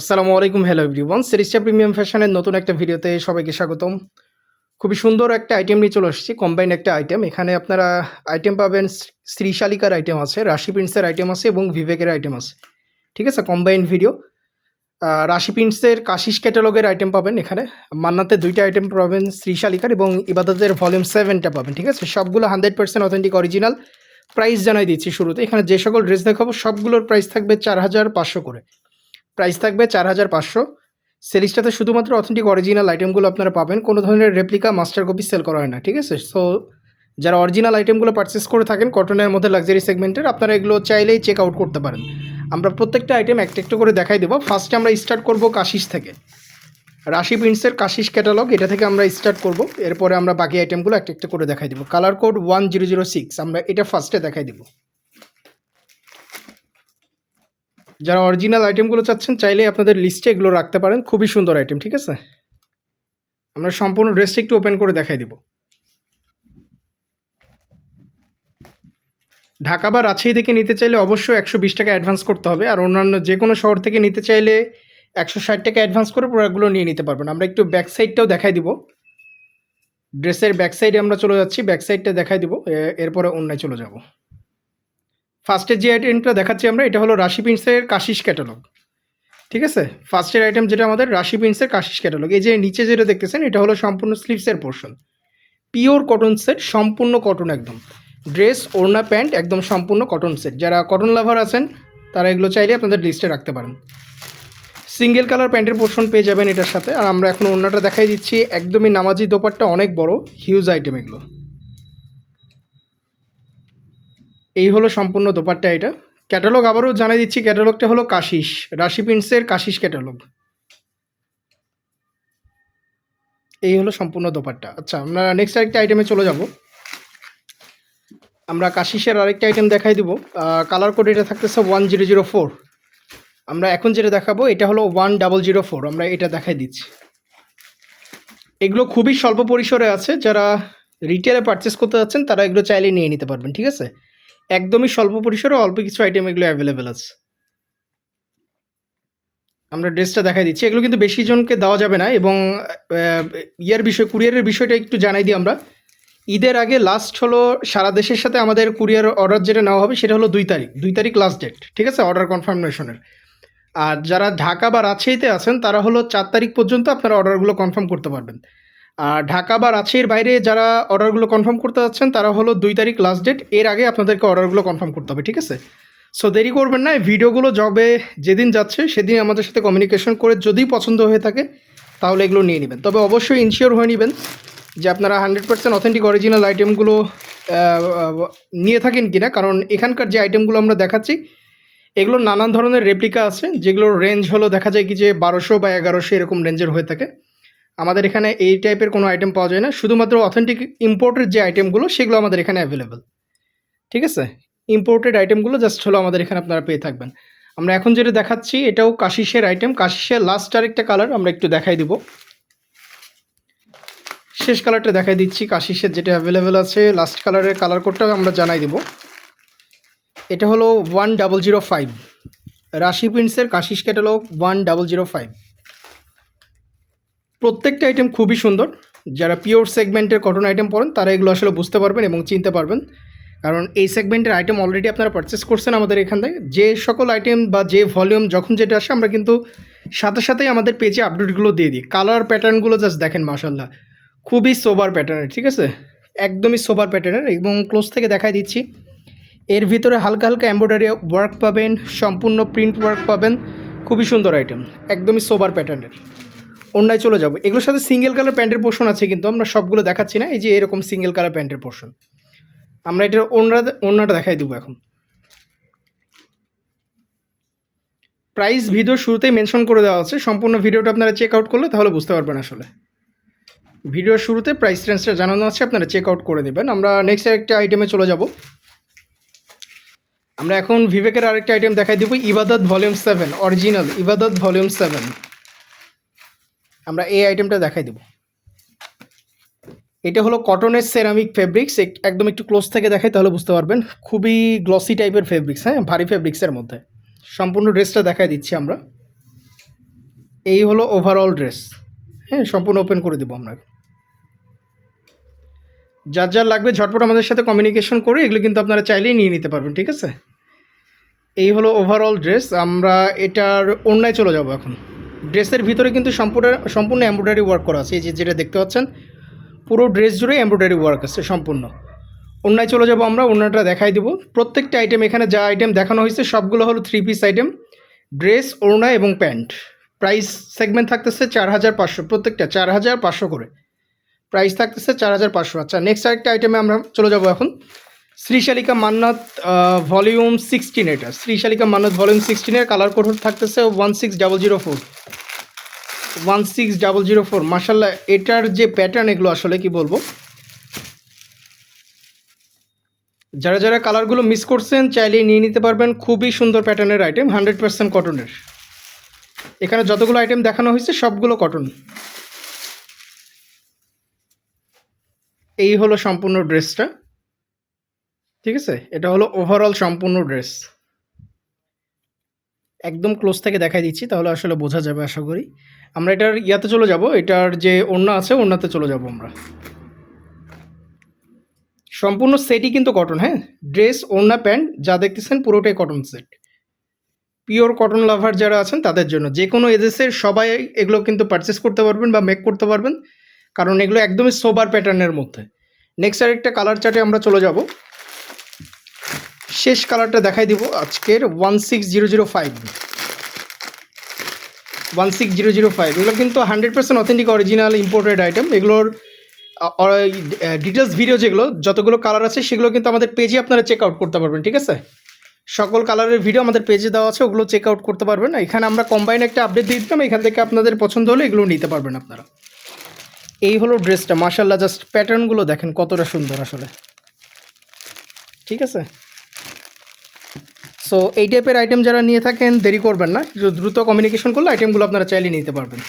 আসসালামু আলাইকুম hello everyone সিরিজটা প্রিমিয়াম ফ্যাশনের নতুন একটা ভিডিওতে সবাইকে স্বাগতম। খুবই সুন্দর একটা আইটেম নিয়ে চলে আসছি কম্বাইন একটা আইটেম এখানে আপনারা আইটেম পাবেন শ্রী- শ্রীশালিকার আইটেম আছে, রাশি প্রিন্সের আইটেম আছে এবং বিবেকের আইটেম আছে। ঠিক আছে কম্বাইন ভিডিও রাশি প্রিন্সের কাশিস ক্যাটালগের আইটেম পাবেন এখানে। মান্নাতে দুইটা আইটেম পাবেন শ্রীশালিকার এবং ইবাদতের ভলিউম সেভেনটা পাবেন। ঠিক আছে, সবগুলো hundred percent authentic original price জানাই দিচ্ছি শুরুতে। এখানে যে সকল ড্রেস দেখাবো, সবগুলোর প্রাইস থাকবে চার হাজার পাঁচশো করে। প্রাইস থাকবে চার হাজার পাঁচশো। সেলিসটাতে শুধুমাত্র অথেন্টিক অরিজিনাল আইটেমগুলো আপনারা পাবেন, কোনো ধরনের রেপ্লিকা মাস্টার কপি সেল করা হয় না, ঠিক আছে? সো যারা অরিজিনাল আইটেমগুলো পারচেস করে থাকেন কটনের মধ্যে লাক্সারি সেগমেন্টের আপনারা এগুলো চাইলেই চেক আউট করতে পারেন। আমরা প্রত্যেকটা আইটেম একটা একটু করে দেখাই দেবো। ফার্স্টে আমরা স্টার্ট করব কাশিস থেকে। রাশি প্রিন্টসের কাশিস ক্যাটালগ এটা থেকে আমরা স্টার্ট করব। এরপরে আমরা বাকি আইটেমগুলো একটা একটা করে দেখাই দেবো। Colour code one zero zero six আমরা এটা ফার্স্টে দেখাই দেবো। যারা অরিজিনাল আইটেমগুলো চাচ্ছেন, চাইলে আপনাদের লিস্টে এগুলো রাখতে পারেন। খুবই সুন্দর আইটেম ঠিক আছে? আমরা সম্পূর্ণ ড্রেসটা একটু ওপেন করে দেখাই দিব। ঢাকা বা রাজশাহী থেকে নিতে চাইলে অবশ্যই একশো বিশ টাকা অ্যাডভান্স করতে হবে। আর অন্যান্য যে কোনো শহর থেকে নিতে চাইলে একশো ষাট টাকা অ্যাডভান্স করে প্রোডাক্টগুলো নিয়ে নিতে পারবেন। আমরা একটু ব্যাক সাইডটাও দেখাই দিব। ড্রেসের ব্যাক সাইডে আমরা চলে যাচ্ছি। ব্যাক সাইডটা দেখাই দিব। এরপরে অন্যায় চলে যাব। ফার্স্টের যে আইটেমটা দেখাচ্ছি আমরা, এটা হলো রাশি প্রিন্সের কাশিস ক্যাটালগ ঠিক আছে? ফার্স্টের আইটেম যেটা আমাদের রাশি প্রিন্সের কাশিস ক্যাটালগ এই যে নিচে যেটা দেখতেছেন, এটা হলো সম্পূর্ণ স্লিভসের পোর্শন পিওর কটন সেট সম্পূর্ণ কটন একদম। ড্রেস ওড়না, প্যান্ট, একদম সম্পূর্ণ কটন সেট যারা কটন লাভার আছেন, তারা এগুলো চাইলে আপনাদের লিস্টে রাখতে পারেন। সিঙ্গেল কালার প্যান্টের পোর্শন পেয়ে যাবেন এটার সাথে। আর আমরা এখন ওড়নাটা দেখাই দিচ্ছি। একদমই নামাজি দোপারটা অনেক বড় হিউজ আইটেম এগুলো। এই হলো সম্পূর্ণ দোপাট্টা এটা। ক্যাটালগ আবারও জানাই দিচ্ছি ক্যাটালগটা হলো কাশিস, রাশি প্রিন্সের কাশিস ক্যাটালগ এই হলো সম্পূর্ণ দোপাট্টা। আচ্ছা আমরা নেক্সট আরেকটা আইটেমে চলে যাব। আমরা কাশিসের আরেকটা আইটেম দেখাই দিব। কালার কোড এটা থাকতেছে ওয়ান জিরো জিরো ফোর আমরা এখন যেটা দেখাবো, এটা হলো ওয়ান ডাবল জিরো ফোর আমরা এটা দেখাই দিচ্ছি। এগুলো খুবই স্বল্প পরিসরে আছে। যারা রিটেলে পারচেস করতে যাচ্ছেন, তারা এগুলো চাইলে নিয়ে নিতে পারবেন, ঠিক আছে? একদমই স্বল্প পরিসরে অল্প কিছু আইটেম এগুলো অ্যাভেলেবেল আছে। আমরা ড্রেসটা দেখাই দিচ্ছি। এগুলো কিন্তু বেশি জনকে দেওয়া যাবে না এবং ইয়ার বিষয়, কুরিয়ারের বিষয়টা একটু জানাই দিই আমরা। ঈদের আগে লাস্ট হলো সারা দেশের সাথে আমাদের কুরিয়ার অর্ডার যেটা নেওয়া হবে সেটা হলো দুই তারিখ। দুই তারিখ লাস্ট ডেট ঠিক আছে? অর্ডার কনফার্মেশনের আর যারা ঢাকা বা রাজশাহীতে আছেন, তারা হলো চার তারিখ পর্যন্ত আপনারা অর্ডারগুলো কনফার্ম করতে পারবেন। ঢাকা বা রাজশাহীর বাইরে যারা অর্ডারগুলো কনফার্ম করতে যাচ্ছেন, তারা হলো দুই তারিখ লাস্ট ডেট এর আগে আপনাদেরকে অর্ডারগুলো কনফার্ম করতে হবে, ঠিক আছে? সো দেরি করবেন না ভিডিওগুলো যবে যেদিন যাচ্ছে, সেদিন আমাদের সাথে কমিউনিকেশন করে যদি পছন্দ হয়ে থাকে, তাহলে এগুলো নিয়ে নেবেন। তবে অবশ্যই ইনশিওর হয়ে নেবেন যে আপনারা হান্ড্রেড পার্সেন্ট অথেন্টিক অরিজিনাল আইটেমগুলো নিয়ে থাকেন কিনা। কারণ এখানকার যে আইটেমগুলো আমরা দেখাচ্ছি এগুলো নানান ধরনের রেপ্লিকা আছে, যেগুলোর রেঞ্জ হলো দেখা যায় কি যে বারোশো বা এগারোশো এরকম রেঞ্জের হয়ে থাকে। আমাদের এখানে এই টাইপের কোনো আইটেম পাওয়া যায় না। শুধুমাত্র অথেন্টিক ইম্পোর্টেড যে আইটেমগুলো সেগুলো আমাদের এখানে অ্যাভেলেবেল ঠিক আছে? ইম্পোর্টেড আইটেমগুলো জাস্ট হলো আমাদের এখানে আপনারা পেয়ে থাকবেন। আমরা এখন যেটা দেখাচ্ছি, এটাও কাশিসের আইটেম কাশিসের লাস্ট আরেকটা কালার আমরা একটু দেখাই দিব। শেষ কালারটা দেখাই দিচ্ছি, কাশিসের যেটা অ্যাভেলেবেল আছে। লাস্ট কালারের কালার কোডটা আমরা জানাই দিব। এটা হলো one double zero five Rashi প্রিন্টসের Kashish catalogue one double zero five প্রত্যেকটা আইটেম খুবই সুন্দর। যারা পিওর সেগমেন্টের কটন আইটেম পড়েন তারা এগুলো আসলে বুঝতে পারবেন এবং চিনতে পারবেন। কারণ এই সেগমেন্টের আইটেম অলরেডি আপনারা পারচেস করছেন আমাদের এখান থেকে যে সকল আইটেম বা যে ভলিউম যখন যেটা আসে, আমরা কিন্তু সাথে সাথেই আমাদের পেজে আপডেটগুলো দিয়ে দিই। কালার প্যাটার্নগুলো জাস্ট দেখেন মাসাল্লাহ খুবই সোবার প্যাটার্নের ঠিক আছে? একদমই সোবার প্যাটার্নের এবং ক্লোজ থেকে দেখাই দিচ্ছি। এর ভিতরে হালকা হালকা এম্ব্রয়ডারি ওয়ার্ক পাবেন, সম্পূর্ণ প্রিন্ট ওয়ার্ক পাবেন। খুবই সুন্দর আইটেম একদমই সোবার প্যাটার্নের অন্যায় চলে যাব। এগুলোর সাথে সিঙ্গেল কালার প্যান্টের পোর্শন আছে কিন্তু, আমরা সবগুলো দেখাচ্ছি না। এই যে এরকম সিঙ্গেল কালার প্যান্টের পোর্শন আমরা এটার অন্যরা অন্যটা দেখাই দেবো এখন। প্রাইস ভিডিও শুরুতেই মেনশন করে দেওয়া আছে। সম্পূর্ণ ভিডিওটা আপনারা চেক আউট করলে তাহলে বুঝতে পারবেন আসলে। ভিডিওর শুরুতে প্রাইস রেঞ্জটা জানানো আছে, আপনারা চেক আউট করে দেবেন আমরা নেক্সট একটা আইটেমে চলে যাব। আমরা এখন ভিভেকের আরেকটা আইটেম দেখাই দিব, Ibadat volume seven original Ibadat volume seven আমরা এই আইটেমটা দেখাই দেব। এটা হলো কটনের সেরামিক ফেব্রিক্স একদম একটু ক্লোজ থেকে দেখাই তাহলে বুঝতে পারবেন। খুবই গ্লসি টাইপের ফেব্রিক্স হ্যাঁ? ভারী ফেব্রিক্সের মধ্যে। সম্পূর্ণ ড্রেসটা দেখাই দিচ্ছি আমরা। এই হলো ওভারঅল ড্রেস হ্যাঁ? সম্পূর্ণ ওপেন করে দেবো আমরা যার যার লাগবে ঝটপট আমাদের সাথে কমিউনিকেশন করে এগুলো কিন্তু আপনারা চাইলেই নিয়ে নিতে পারবেন, ঠিক আছে? এই হলো ওভারঅল ড্রেস আমরা এটার অন্যায় চলে যাব এখন। ড্রেসের ভিতরে কিন্তু সম্পূর্ণ সম্পূর্ণ এমব্রয়ডারি ওয়ার্ক করা আছে। এই যে যেটা দেখতে পাচ্ছেন, পুরো ড্রেস জুড়ে এমব্রয়ডারি ওয়ার্ক আছে সম্পূর্ণ। অন্যায় চলে যাব আমরা, অন্যটা দেখাই দেবো। প্রত্যেকটা আইটেম এখানে যা আইটেম দেখানো হয়েছে, সবগুলো হলো থ্রি পিস আইটেম ড্রেস ওড়না এবং প্যান্ট। প্রাইস সেগমেন্ট থাকতেছে চার হাজার পাঁচশো, প্রত্যেকটা চার হাজার পাঁচশো করে। প্রাইস থাকতেছে চার হাজার পাঁচশো। আচ্ছা নেক্সট আরেকটা আইটেমে আমরা চলে যাব এখন। শ্রীশালিকা মান্নাত ভলিউম সিক্সটিন এটা। শ্রীশালিকা মান্নাত ভলিউম সিক্সটিনের কালার কোড থাকতেছে one six double zero four one six double zero four মার্শাল্লাহ এটার যে প্যাটার্ন এগুলো আসলে কি বলব? যারা যারা কালারগুলো মিস করছেন, চাইলে নিয়ে নিতে পারবেন খুবই সুন্দর প্যাটার্নের আইটেম হান্ড্রেড পার্সেন্ট কটনের এখানে যতগুলো আইটেম দেখানো হয়েছে, সবগুলো কটন এই হলো সম্পূর্ণ ড্রেসটা ঠিক আছে? এটা হলো ওভারঅল সম্পূর্ণ ড্রেস একদম ক্লোজ থেকে দেখাই দিচ্ছি, তাহলে আসলে বোঝা যাবে আশা করি। আমরা এটার ইয়াতে চলে যাব, এটার যে ওড়না আছে, ওড়নাতে চলে যাব আমরা। সম্পূর্ণ সেটই কিন্তু কটন হ্যাঁ? ড্রেস ওড়না, প্যান্ট, যা দেখতেছেন পুরোটাই cotton set pure cotton lover যারা আছেন, তাদের জন্য। যে কোনো এজেসের সবাই এগুলো কিন্তু পারচেস করতে পারবেন বা মেক করতে পারবেন। কারণ এগুলো একদমই সোবার প্যাটার্নের মধ্যে। নেক্সট আরেকটা কালার চার্টে আমরা চলে যাব। শেষ কালারটা দেখাই দিব আজকের one six zero zero five. One six zero zero five, এগুলো কিন্তু hundred percent authentic, original imported item এগুলোর ডিটেলস ভিডিও যেগুলো, যতগুলো কালার আছে, সেগুলো কিন্তু আমাদের পেজে আপনারা চেক আউট করতে পারবেন, ঠিক আছে? সকল কালারের ভিডিও আমাদের পেজে দেওয়া আছে, ওগুলো চেক আউট করতে পারবেন। এখানে আমরা কম্বাইন একটা আপডেট দিয়ে দিতাম, এখান থেকে আপনাদের পছন্দ হলে এগুলো নিতে পারবেন আপনারা। এই হলো ড্রেসটা মার্শাল্লাহ জাস্ট প্যাটার্নগুলো দেখেন কতটা সুন্দর আসলে। ঠিক আছে? সো এই টাইপের আইটেম যারা নিয়ে থাকেন, দেরি করবেন না। দ্রুত কমিউনিকেশন করলে আইটেমগুলো আপনারা চাইলে নিতে পারবেন।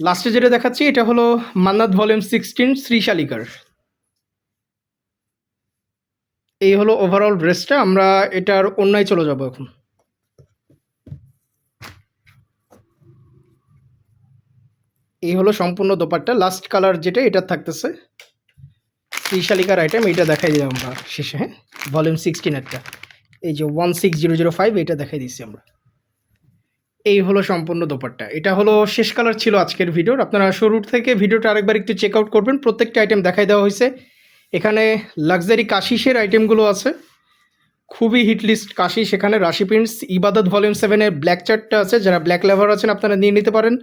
লাস্টে যেটা দেখাচ্ছি, এটা হলো মান্নাত ভলিউম সিক্সটিন শ্রীশালিকার এই হলো ওভারঅল ড্রেসটা আমরা এটার অন্যায় চলে যাব এখন। এই হলো সম্পূর্ণ দোপাট্টা। লাস্ট কালার যেটা, এটা থাকতেছে। ত্রিশালিকার আইটেম এটা দেখাই দিলাম আমরা শেষে হ্যাঁ? ভলিউম সিক্সটিন একটা এই যে one six zero zero five এটা দেখাই দিচ্ছি আমরা। এই হলো সম্পূর্ণ দোপাট্টা। এটা হলো শেষ কালার ছিল আজকের ভিডিওর আপনারা শুরুর থেকে ভিডিওটা আরেকবার একটু চেক আউট করবেন। প্রত্যেকটা আইটেম দেখাই দেওয়া হয়েছে। এখানে লাক্সারি কাশিসের আইটেমগুলো আছে। খুবই হিট লিস্ট কাশিস এখানে। রাশি প্রিন্টস ইবাদত ভলিউম সেভেনের ব্ল্যাক চার্টটা আছে। যারা ব্ল্যাক লেভার আছেন, আপনারা নিয়ে নিতে পারেন।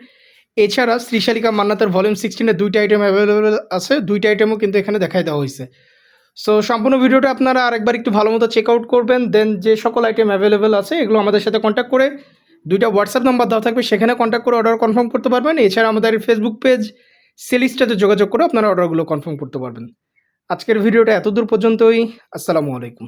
এছাড়া শ্রীশালিকা মান্নাতের ভলিউম সিক্সটিনের দুইটা আইটেম অ্যাভেলেবেল আছে। দুইটা আইটেমও কিন্তু এখানে দেখাই দেওয়া হয়েছে। সো সম্পূর্ণ ভিডিওটা আপনারা আরেকবার একটু ভালো মতো চেক আউট করবেন দেন যে সকল আইটেম অ্যাভেলেবেল আছে, এগুলো আমাদের সাথে কন্ট্যাক্ট করে দুইটা হোয়াটসঅ্যাপ নাম্বার দেওয়া থাকবে, সেখানে কন্ট্যাক্ট করে অর্ডার কনফার্ম করতে পারবেন। এছাড়া আমাদের ফেসবুক পেজ সেলিস্টাতে যোগাযোগ করে আপনারা অর্ডারগুলো কনফার্ম করতে পারবেন। আজকের ভিডিওটা এতদূর পর্যন্তই, আসসালামু আলাইকুম।